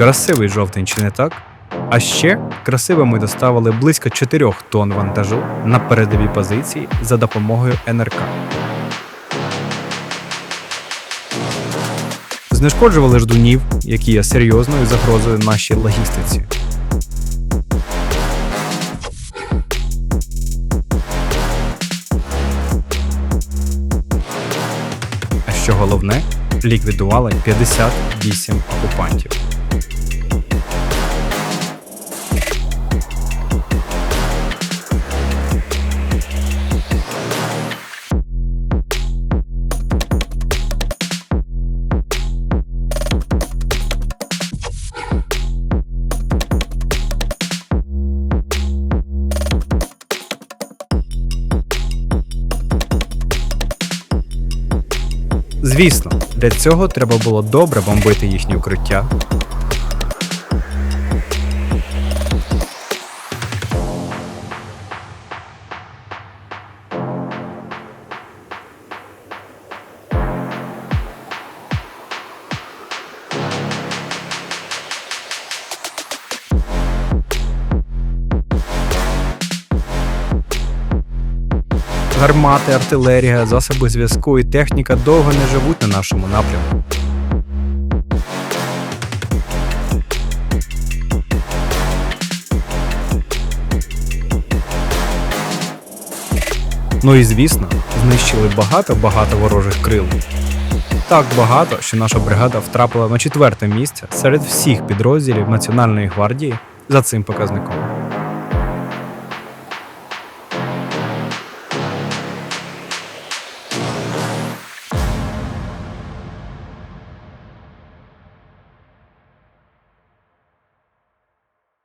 Красивий жовтень, чи не так? А ще красиво ми доставили близько 4 тонн вантажу на передові позиції за допомогою НРК. Знешкоджували ждунів, які є серйозною загрозою нашій логістиці. А що головне, ліквідували 58 окупантів. Thank you. Звісно, для цього треба було добре бомбити їхні укриття. Гармати, артилерія, засоби зв'язку і техніка довго не живуть на нашому напрямку. Ну і звісно, знищили багато-багато ворожих крил. Так багато, що наша бригада втрапила на четверте місце серед всіх підрозділів Національної гвардії за цим показником.